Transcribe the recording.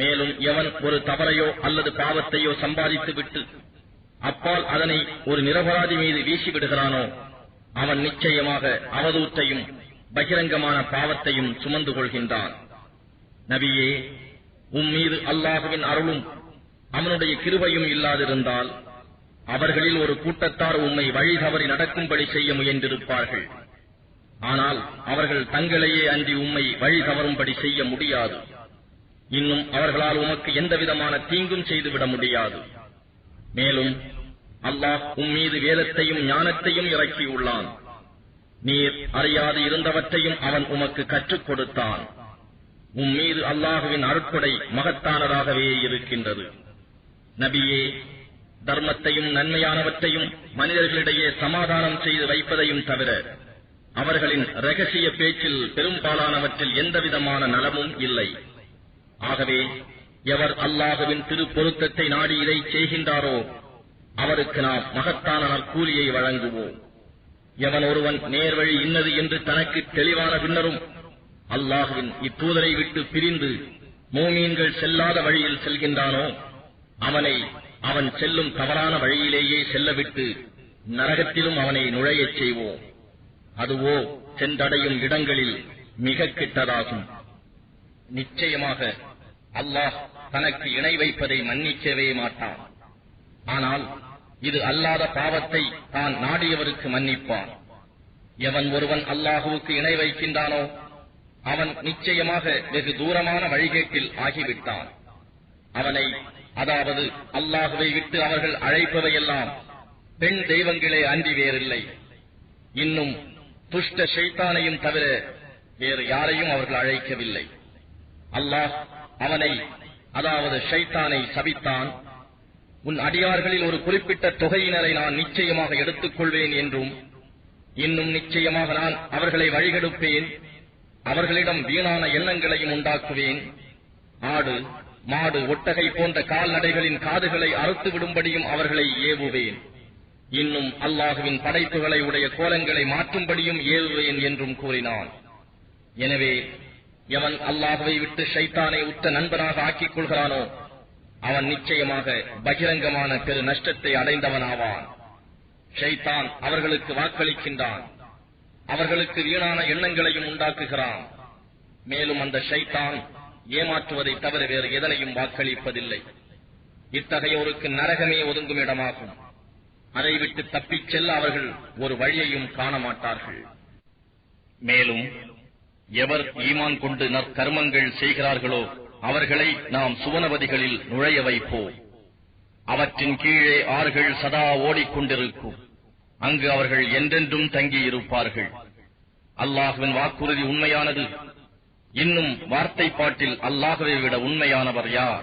மேலும் எவன் ஒரு தவறையோ அல்லது பாவத்தையோ சம்பாதித்து விட்டு அப்பால் அதனை ஒரு நிரபராதி மீது வீசிவிடுகிறானோ அவன் நிச்சயமாக அவதூத்தையும் பகிரங்கமான பாவத்தையும் சுமந்து கொள்கின்றான். நபியே உம் மீது அல்லாஹுவின் அருளும் அவனுடைய கிருபையும் இல்லாதிருந்தால் அவர்களில் ஒரு கூட்டத்தார் உம்மை வழி தவறி நடக்கும்படி செய்ய முயன்றிருப்பார்கள். ஆனால் அவர்கள் தங்களையே அன்றி உம்மை வழி தவறும்படி செய்ய முடியாது. இன்னும் அவர்களால் உமக்கு எந்தவிதமான தீங்கும் செய்துவிட முடியாது. மேலும் அல்லாஹ் உம் மீது வேதத்தையும் ஞானத்தையும் இறக்கியுள்ளான். நீர் அறியாது இருந்தவற்றையும் அவன் உமக்கு கற்றுக் கொடுத்தான். உம் மீது அல்லாஹுவின் அருட்கொடை மகத்தானதாகவே இருக்கின்றது. நபியே தர்மத்தையும் நன்மையானவற்றையும் மனிதர்களிடையே சமாதானம் செய்து வைப்பதையும் தவிர அவர்களின் ரகசிய பேச்சில் பெரும்பாலானவற்றில் எந்தவிதமான நலமும் இல்லை. ஆகவே எவர் அல்லாஹுவின் திருப்பொருத்தத்தை நாடி இதை செய்கின்றாரோ அவருக்கு நாம் மகத்தான நற்கூலியை வழங்குவோம். எவன் ஒருவன் நேர்வழி இன்னது என்று தனக்கு தெளிவான பின்னரும் அல்லாஹுவின் இத்தூதரை விட்டு பிரிந்து மோமீன்கள் செல்லாத வழியில் செல்கின்றானோ அவனை அவன் செல்லும் தவறான வழியிலேயே செல்லவிட்டு நரகத்திலும் அவனை நுழையச் செய்வோம். அதுவோ சென்றடையும் இடங்களில் மிக கிட்டதாகும். நிச்சயமாக அல்லாஹ் தனக்கு இணை வைப்பதை மன்னிக்கவே மாட்டான். ஆனால் இது அல்லாத பாவத்தை தான் நாடியவருக்கு மன்னிப்பான். எவன் ஒருவன் அல்லாஹுவுக்கு இணை வைக்கின்றானோ அவன் நிச்சயமாக வெகு தூரமான வழிகேட்டில் ஆகிவிட்டான். அவனை அதாவது அல்லாஹுவை விட்டு அவர்கள் அழைப்பவையெல்லாம் பெண் தெய்வங்களே அன்றி வேறில்லை. இன்னும் துஷ்ட ஷைத்தானையும் தவிர வேறு யாரையும் அவர்கள் அழைக்கவில்லை. அல்லாஹ் அவனை அதாவது ஷைத்தானை சபித்தான். உன் அடியார்களில் ஒரு குறிப்பிட்ட தொகையினரை நான் நிச்சயமாக எடுத்துக் கொள்வேன் என்றும் இன்னும் நிச்சயமாக நான் அவர்களை வழிகெடுப்பேன். அவர்களிடம் வீணான எண்ணங்களையும் உண்டாக்குவேன். ஆடு மாடு ஒட்டகை போன்ற கால்நடைகளின் காதுகளை அறுத்து விடும்படியும் அவர்களை ஏவுவேன். இன்னும் அல்லாஹுவின் படைப்புகளை உடைய கோலங்களை மாற்றும்படியும் ஏவுவேன் என்றும் கூறினான். எனவே எவன் அல்லாஹுவை விட்டு ஷைத்தானை உத்த நண்பனாக ஆக்கிக் கொள்கிறானோ அவன் நிச்சயமாக பகிரங்கமான பெரு நஷ்டத்தை அடைந்தவனாவான். ஷைத்தான் அவர்களுக்கு வாக்களிக்கின்றான். அவர்களுக்கு வீணான எண்ணங்களையும் உண்டாக்குகிறான். மேலும் அந்த ஷைத்தான் ஏமாற்றுவதை தவிர வேறு எதனையும் வாக்களிப்பதில்லை. இத்தகையோருக்கு நரகமே ஒதுங்கும் இடமாகும். அதை விட்டு தப்பிச் செல்ல அவர்கள் ஒரு வழியையும் காண மாட்டார்கள் மேலும் எவர் ஈமான் கொண்டு நற்கர்மங்கள் செய்கிறார்களோ அவர்களை நாம் சுவனவதிகளில் நுழைய வைப்போம். அவற்றின் கீழே ஆறுகள் சதா ஓடிக்கொண்டிருக்கும். அங்கு அவர்கள் என்றென்றும் தங்கியிருப்பார்கள். அல்லாஹுவின் வாக்குறுதி உண்மையானது. இன்னும் வார்த்தை பாட்டில் அல்லாஹுவை விட உண்மையானவர் யார்?